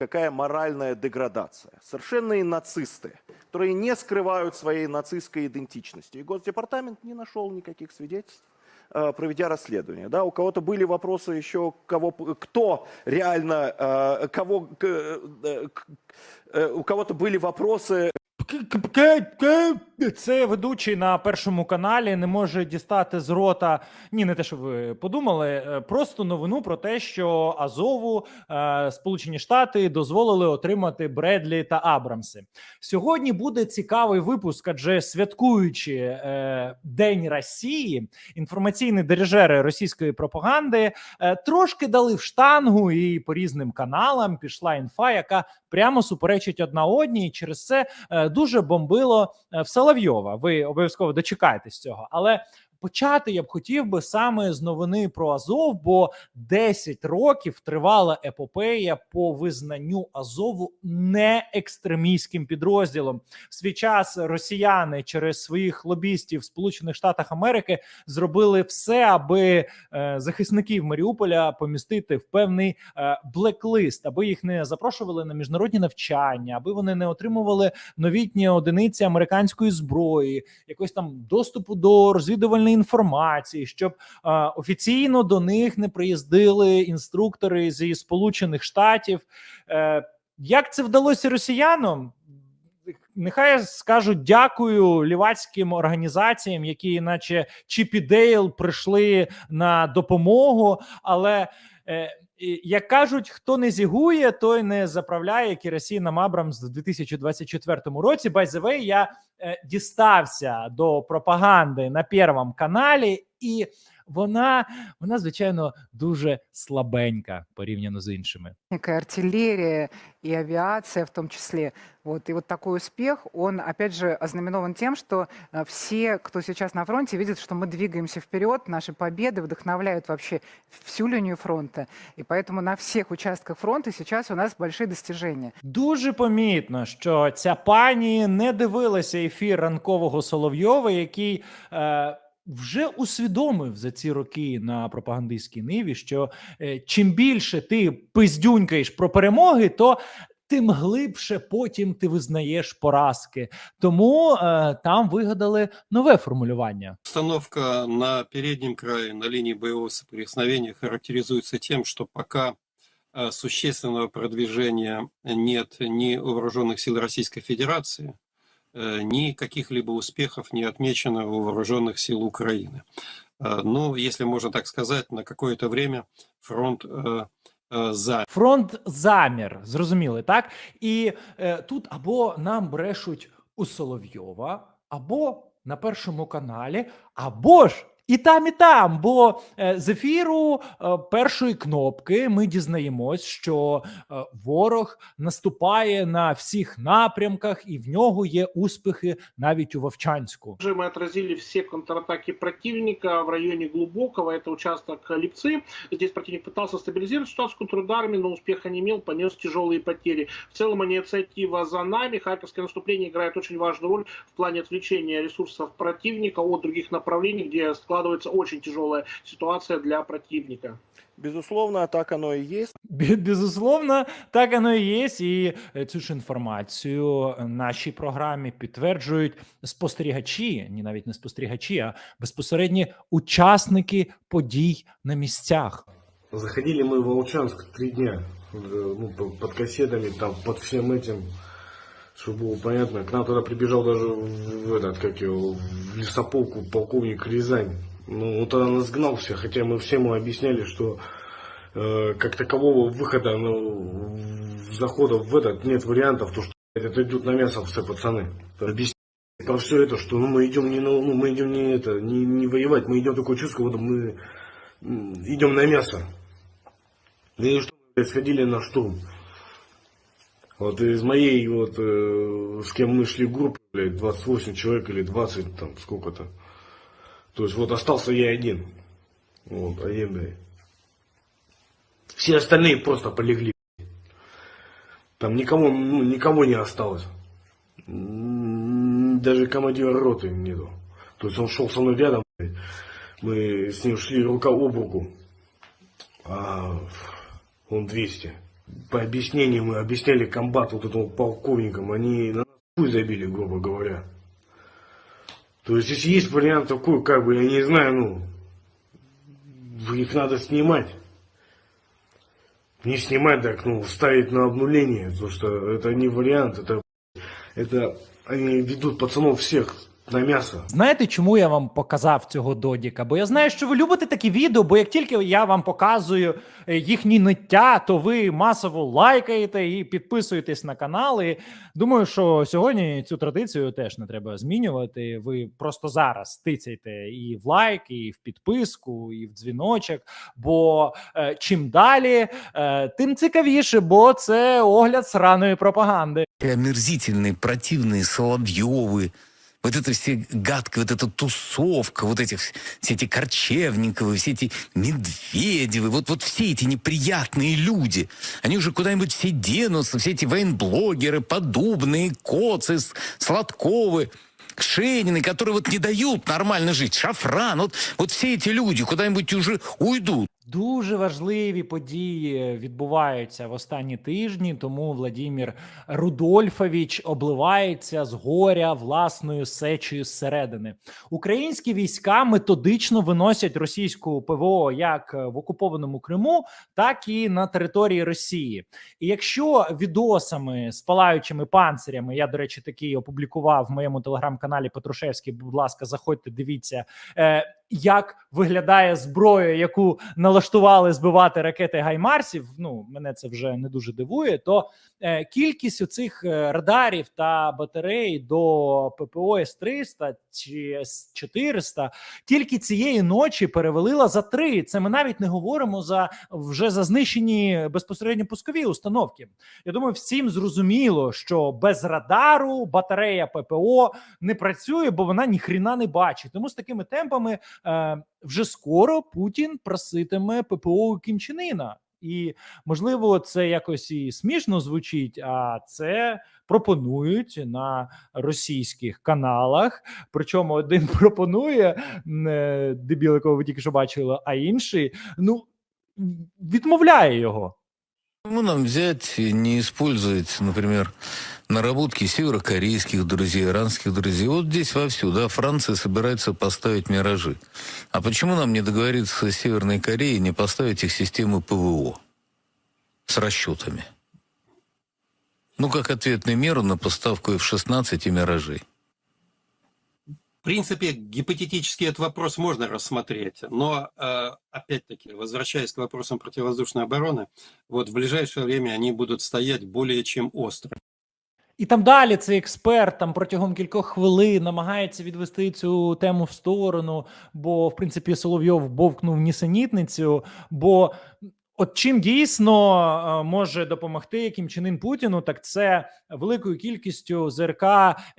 какая моральная деградация. Совершенные нацисты, которые не скрывают своей нацистской идентичности. И Госдепартамент не нашел никаких свидетельств э, проведя расследование. Да, у кого-то были вопросы еще, кого, кто реально, э, кого, к- э, к- э, у кого-то были вопросы, Це ведучий на першому каналі не може дістати з рота. Ні, не те, що ви подумали. е, Просто новину про те, що Азову е, Сполучені Штати дозволили отримати Бредлі та Абрамси. Сьогодні буде цікавий випуск, адже святкуючи е, День Росії, інформаційні дирижери російської пропаганди е, трошки дали в штангу і по різним каналам пішла інфа, яка прямо суперечить одна одній. І через це е, дуже бомбило е, в Соловйова. Ви обов'язково дочекаєтесь цього, але. Почати я б хотів би саме з новини про Азов, бо 10 років тривала епопея по визнанню Азову не екстремістським підрозділом. В свій час росіяни через своїх лобістів в Сполучених Штатах Америки зробили все, аби е, захисників Маріуполя помістити в певний е, блеклист, аби їх не запрошували на міжнародні навчання, аби вони не отримували новітні одиниці американської зброї, якось там доступу до розвідувальної інформації, щоб е, офіційно до них не приїздили інструктори зі Сполучених Штатів. Е, як це вдалося росіянам? Нехай скажуть дякую лівацьким організаціям, які, наче Чіп і Дейл, прийшли на допомогу. Але як кажуть, хто не зігує, той не заправляє керосіном Абрамс в 2024 році. By the way, я е, дістався до пропаганди на Первому каналі, і вона, вона звичайно дуже слабенька порівняно з іншими. Некая артиллерия и авиация в том числе. Вот. И вот такой успех, он, опять же, ознаменован тем, что э, все, кто сейчас на фронте, видят, что мы двигаемся вперед, наши победы вдохновляют вообще всю линию фронта. И поэтому на всех участках фронта сейчас у нас большие достижения. Дуже помітно, що ця пані не дивилася ефір ранкового Соловйова, який е, вже усвідомив за ці роки на пропагандистській ниві, що е, чим більше ти пиздюнькаєш про перемоги, то тим глибше потім ти визнаєш поразки. Тому е, там вигадали нове формулювання. Обстановка на переднем крае, на линии боевого соприкосновения характеризуется тем, что пока э, существенного продвижения нет ни у вооруженных сил Российской Федерации, э, ни каких-либо успехов не отмечено у вооруженных сил Украины. Э, Ну, если можно так сказать, на какое-то время фронт э, э, за Фронт замір, зрозуміли, так? І е, тут або нам брешуть у Соловйова, або на першому каналі, або ж і там, і там. Бо е, з ефіру е, першої кнопки ми дізнаємось, що е, ворог наступає на всіх напрямках, і в нього є успіхи навіть у Вовчанську. Также мы отразили все контратаки противника в районе Глубокого, это участок Липцы. Здесь противник пытался стабилизировать ситуацию контрударами, но успеха не имел, понес тяжелые потери. В целом инициатива за нами. Харьковское наступление играет очень важную роль в плане отвлечения ресурсов противника от других направлений, где складывается очень тяжелая ситуация для противника. безусловно, так оно и есть. Бе- Безусловно, так оно і є. І е, цю ж інформацію нашій програмі підтверджують спостерігачі, ні навіть не спостерігачі, а безпосередні учасники подій на місцях. Заходили мы в Волчанск три дня, э, ну, по- под кассетами, там, под всем этим, чтобы было понятно. К нам тогда прибежал даже в, в этот, как его, в лесополку полковник Рязань. Ну, он тогда нас гнал все, хотя мы всем объясняли, что э, как такового выхода, ну, захода в этот нет вариантов, то что это идут на мясо все пацаны. Объясняли про все это, что ну, мы идем не, на, ну, мы идем не это, не, не воевать, мы идем такое чувство, вот мы идем на мясо. И что, блядь, сходили на штурм. Вот из моей, вот, э, с кем мы шли в группе, блядь, 28 человек или 20, там, сколько-то. То есть вот остался я один. Вот, один, блядь. Все остальные просто полегли. Там никому, ну, никого не осталось. М, Даже командира роты нету. То есть он шел со мной рядом, блядь. Мы с ним шли рука об руку. А он 200. по объяснениям и объясняли комбат вот этому полковникам, они на хуй забили, грубо говоря. То есть, если есть вариант такой, как бы, я не знаю, ну, их надо снимать. Не снимать так, ну, ставить на обнуление, потому что это не вариант, это, это они ведут пацанов всех на мясо. Знаєте, чому я вам показав цього додіка? Бо я знаю, що ви любите такі відео, бо як тільки я вам показую е, їхні ниття, то ви масово лайкаєте і підписуєтесь на канал. І думаю, що сьогодні цю традицію теж не треба змінювати. Ви просто зараз тицяйте і в лайк, і в підписку, і в дзвіночок. Бо е, чим далі, е, тим цікавіше, бо це огляд сраної пропаганди. омерзительные, противные Соловьевы, Вот это все гадкое, вот эта тусовка, вот этих, все эти Корчевниковы, все эти Медведевы, вот, вот все эти неприятные люди, они уже куда-нибудь все денутся, все эти военблогеры, Подубные, Коцы, Сладковы, Шенины, которые вот не дают нормально жить, Шафран, вот, вот все эти люди куда-нибудь уже уйдут. Дуже важливі події відбуваються в останні тижні, тому Владимир Рудольфович обливається з горя власною сечею зсередини. Українські війська методично виносять російську ПВО як в окупованому Криму, так і на території Росії. І якщо відосами з палаючими панцирями, я до речі, такий опублікував в моєму телеграм-каналі Петрушевський. Будь ласка, заходьте, дивіться. Е, як виглядає зброя, яку налаштували збивати ракети Гаймарсів. Ну мене це вже не дуже дивує. То е, кількість оцих е, радарів та батарей до ППО С-300 чи С-400 тільки цієї ночі перевалила за три. Це ми навіть не говоримо за вже за знищені безпосередньо пускові установки. Я думаю, всім зрозуміло, що без радару батарея ППО не працює, бо вона ніхріна не бачить. Тому з такими темпами е, вже скоро Путін проситиме ППО у Кім Чен Іна. І можливо, це якось і смішно звучить, а це пропонують на російських каналах. Причому один пропонує е, дебіл, якого ви тільки що бачили, а інший ну відмовляє його. Ну, нам взять и не использовать, например, наработки северокорейских друзей, иранских друзей? Вот здесь вовсю, да, Франция собирается поставить «Миражи». А почему нам не договориться с Северной Кореей не поставить их системы ПВО с расчетами? Ну, как ответную меру на поставку F-16 и «Миражей». В принципе, гипотетически этот вопрос можно рассмотреть, но э, опять-таки, возвращаясь к вопросам противовоздушной обороны, вот в ближайшее время они будут стоять более чем остро. І там далі цей експерт там протягом кількох хвилин намагається відвести цю тему в сторону, бо в принципі Соловйов бовкнув нісенітницю. Бо от чим дійсно е, може допомогти Чен Ін Путіну, так це великою кількістю ЗРК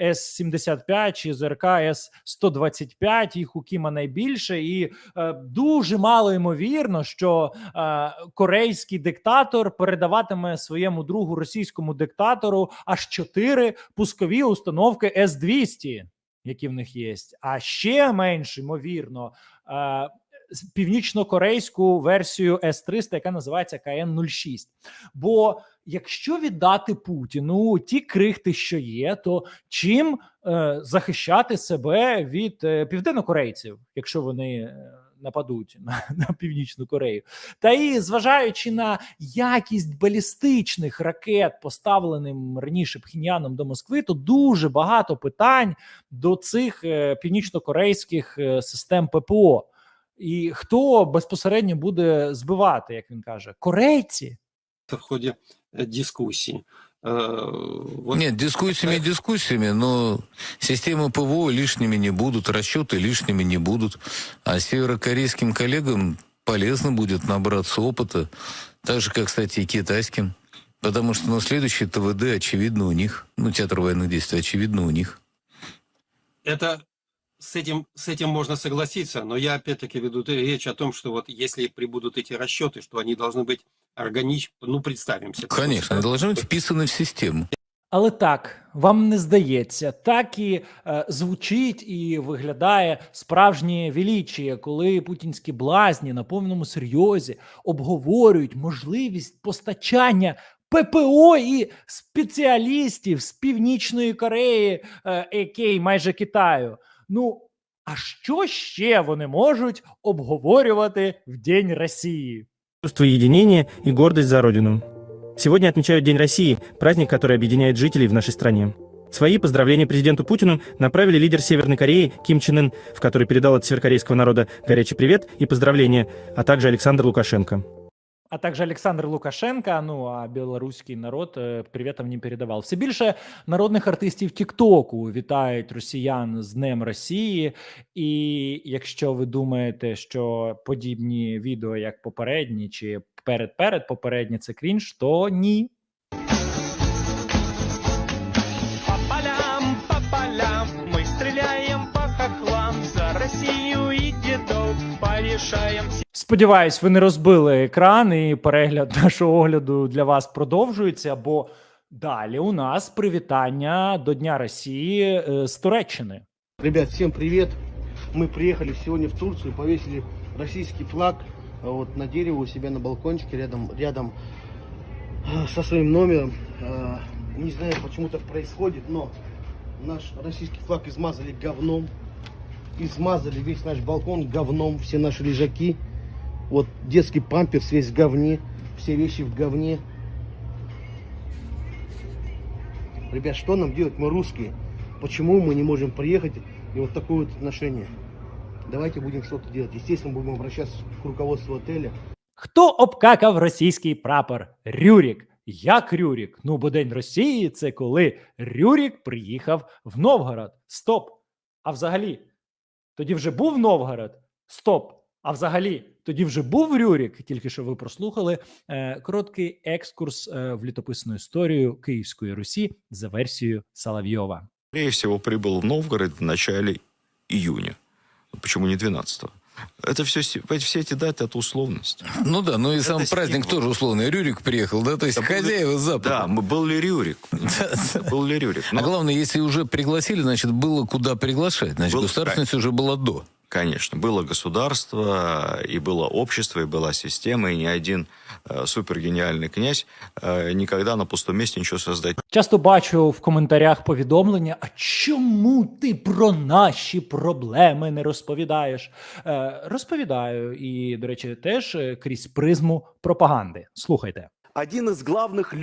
С-75 чи ЗРК С-125, їх у Кіма найбільше, і е, дуже мало ймовірно, що е, корейський диктатор передаватиме своєму другу російському диктатору аж чотири пускові установки С-200, які в них є. А ще менш ймовірно. Е, північно-корейську версію С-300, яка називається КН-06. Бо якщо віддати Путіну ті крихти, що є, то чим е, захищати себе від е, південнокорейців, якщо вони е, нападуть на, на північну Корею, та і зважаючи на якість балістичних ракет, поставленим раніше Пхеньяном до Москви, то дуже багато питань до цих е, північно-корейських е, систем ППО І хто безпосередньо буде збивати, як він каже, корейці? в ходе э, дискуссии. Э, Вот Нет, дискуссиями дискуссиями, но системы ПВО лишними не будут, расчеты лишними не будут. А северокорейским коллегам полезно будет набраться опыта, так же, как, кстати, и китайским. Потому что, ну, следующий ТВД, очевидно, у них. Ну, театр военных действий, очевидно, у них. это с этим, с этим можно согласиться, но я опять-таки веду речь о том, что вот если прибудут эти расчеты, что они должны быть органичны, ну, представим себе. такую Конечно, они ситуацию. должны быть вписаны в систему. Але так, вам не здається, так і е, звучить і виглядає справжнє величіє, коли путінські блазні на повному серйозі обговорюють можливість постачання ППО і спеціалістів з Північної Кореї, е, який майже Китаю. Ну, а що ще вони можуть обговорювати в День Росії? чувство единения и гордость за Родину. Сегодня отмечают День России, праздник, который объединяет жителей в нашей стране. Свои поздравления президенту Путину направили лидер Северной Кореи Ким Чен Ын, в который передал от северокорейского народа горячий привет и поздравления, а также Александр Лукашенко. А также Александр Лукашенко. Ну а білоруський народ е, привітом не передавав. Все більше народних артистів Тіктоку вітають росіян з Днем Росії. І якщо ви думаєте, що подібні відео, як попередні, чи перед перед попередні, це крінж, то ні. Полям, по полям мы по хохлам За Россию и дедов порешаем Сподіваюсь, ви не розбили екран і перегляд нашого огляду для вас продовжується. Бо далі у нас привітання до Дня Росії е, з Туреччини. Ребят, всем привет! Мы приехали сегодня в Турцию, повесили российский флаг а, вот на дерево у себя на балкончике рядом, рядом со своим номером. Не знаю, почему так происходит, но наш российский флаг измазали говном. Измазали весь наш балкон говном, все наши лежаки. Вот детский памперс весь в говне, все вещи в говне. Ребят, что нам делать? Мы русские. Почему мы не можем приехать и вот такое вот отношение? Давайте будем что-то делать. Естественно, будем обращаться к руководству отеля. Хто обкакав російський прапор? Рюрік. Як Рюрік? Ну, бо День Росії це коли Рюрік приїхав в Новгород. Стоп. А взагалі, тоді вже був Новгород. Стоп. А взагалі, тоді вже був Рюрік. Тільки що ви прослухали е, короткий екскурс е, в літописну історію Київської Русі за версією Соловйова. скорее всего, прибыл в Новгород в начале июня. Почему не 12 Это все, все эти даты, это условность. Ну да, ну и сам Это праздник символ. тоже условный. Рюрик приехал, да? То есть Да, был ли- хозяева Запада. Да, мы- был ли Рюрик? Был ли Рюрик? А Но, главное, если уже пригласили, значит, было куда приглашать. Значит, Был- государственность уже была до. Конечно, было государство, и было общество, и была система, и ни один э, супергениальный князь э, никогда на пустом месте ничего создать Часто бачу в коментарях повідомлення: а чому ти про наші проблеми не розповідаєш? Е, розповідаю, і, до речі, теж е, крізь призму пропаганди. Слухайте. один из главных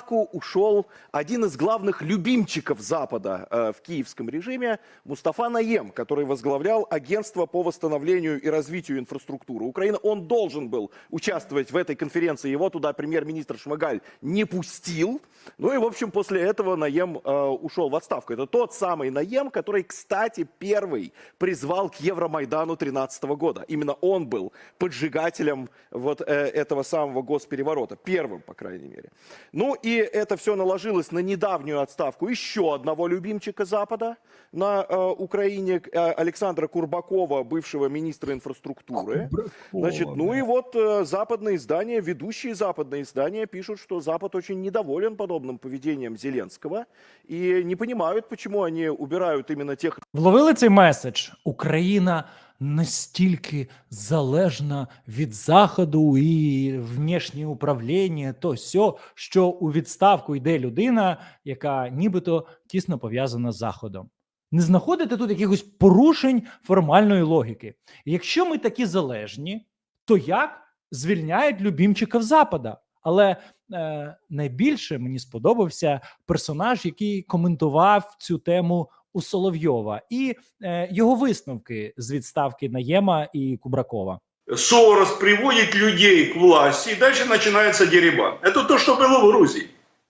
любимчиков ушел один из главных любимчиков Запада э, в киевском режиме Мустафа Наем, который возглавлял агентство по восстановлению и развитию инфраструктуры Украины. Он должен был участвовать в этой конференции. Его туда премьер-министр Шмыгаль не пустил. Ну и, в общем, после этого Наем э, ушел в отставку. Это тот самый Наем, который, кстати, первый призвал к Евромайдану 2013 года. Именно он был поджигателем вот э, этого самого госпереворота. Первым, по крайней мере. Ну и это все наложилось на недавнюю отставку еще одного любимчика Запада на э, Украине, э, Александра Курбакова, бывшего министра инфраструктуры. Значит, ну и вот э, западные издания, ведущие западные издания пишут, что Запад очень недоволен подобным поведением Зеленского и не понимают, почему они убирают именно тех Вловили цей меседж? Україна настільки залежна від заходу і внішнє управління, то сьо, що у відставку йде людина, яка нібито тісно пов'язана з заходом. Не знаходите тут якихось порушень формальної логіки. Якщо ми такі залежні, то як звільняють любімчиків Запада? Але е, найбільше мені сподобався персонаж, який коментував цю тему у Соловйова, і е, його висновки з відставки Наєма і Кубракова. Сорос приводит людей к власти, и дальше начинается деребан. Это то, что было в Грузии.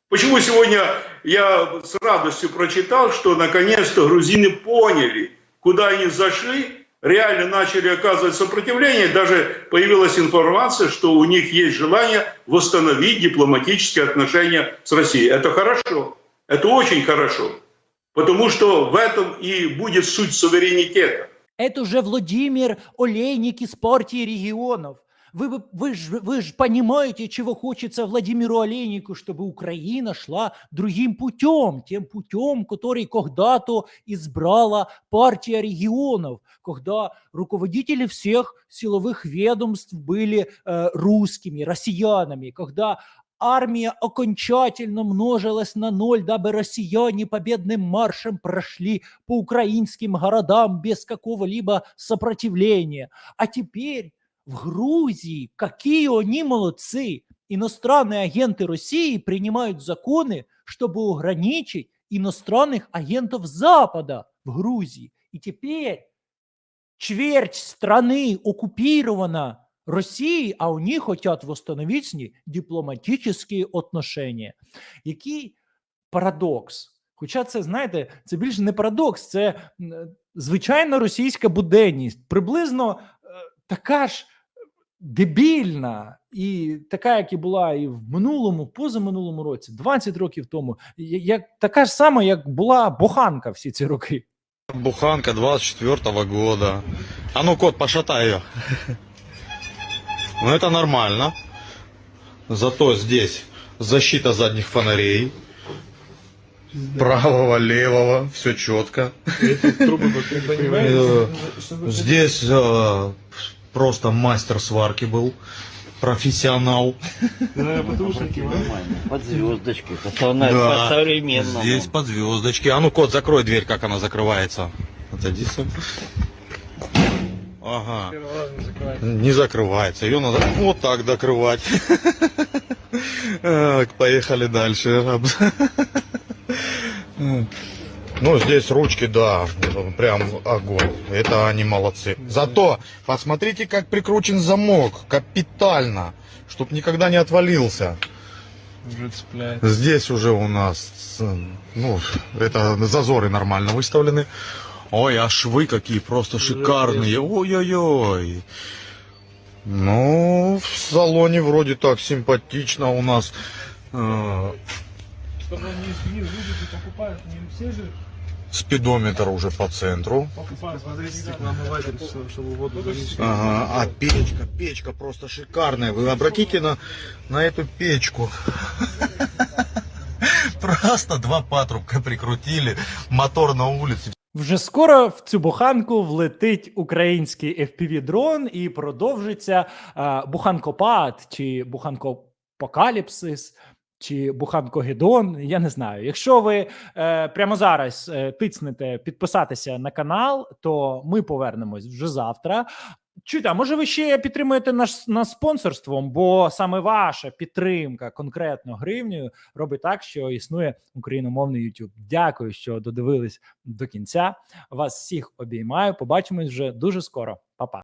Почему сегодня я с радостью прочитал, что наконец-то грузины поняли, куда они зашли, реально начали оказывать сопротивление, даже появилась информация, что у них есть желание восстановить дипломатические отношения с Россией. Это хорошо, это очень хорошо, Потому что в этом и будет суть суверенитета. Это же Владимир Олейник из партии регионов. Вы, вы, ж, вы ж понимаете, чего хочется Владимиру Олейнику, чтобы Украина шла другим путем, тем путем, который когда-то избрала партия регионов, когда руководители всех силовых ведомств были э, русскими, россиянами, когда армия окончательно множилась на ноль, дабы россияне победным маршем прошли по украинским городам без какого-либо сопротивления. А теперь в Грузии, какие они молодцы! Иностранные агенты России принимают законы, чтобы ограничить иностранных агентов Запада в Грузии. И теперь четверть страны оккупирована Россией, а они хотят восстановить с ней дипломатические отношения. Який парадокс? Хоча це, знаєте, це більше не парадокс, це звичайна російська буденність. Приблизно е, така ж дебільна і така, як і була і в минулому, позаминулому році, 20 років тому, як така ж сама, як була буханка всі ці роки. Буханка 24 года. А ну, кот, пошатай ее. Ну, это нормально. Зато здесь защита задних фонарей. Правого, левого, все четко. Э, Здесь э, просто мастер сварки был. Профессионал. Под звездочкой, пацаны, Да, по-современному. Здесь под звездочки. А ну, кот, закрой дверь, как она закрывается. Отойди сам. Ага. Не закрывается. Ее надо вот так докрывать. Поехали дальше. Ну, здесь ручки, да, прям огонь. Это они молодцы. Зато посмотрите, как прикручен замок. Капитально. Чтоб никогда не отвалился. Здесь уже у нас, ну, это зазоры нормально выставлены. Ой, а швы какие просто шикарные. Ой-ой-ой. Ну, в салоне вроде так симпатично у нас. Э, Чтобы не покупают не все же Спидометр уже по центру. покупают. Смотрите, чтобы воду Ага, а печка, печка просто шикарная. Вы обратите на, на эту печку. Просто два патрубка прикрутили, мотор на улице. Вже скоро в цю буханку влетить український FPV-дрон і продовжиться е, буханкопад чи буханкопокаліпсис. Чи Буханкогедон, я не знаю. Якщо ви е, прямо зараз е, тицнете підписатися на канал, то ми повернемось вже завтра. Чуйте, а може ви ще підтримуєте наш нас спонсорством, бо саме ваша підтримка конкретно гривнею робить так, що існує україномовний YouTube. Дякую, що додивились до кінця. Вас всіх обіймаю. Побачимось вже дуже скоро. Па-па.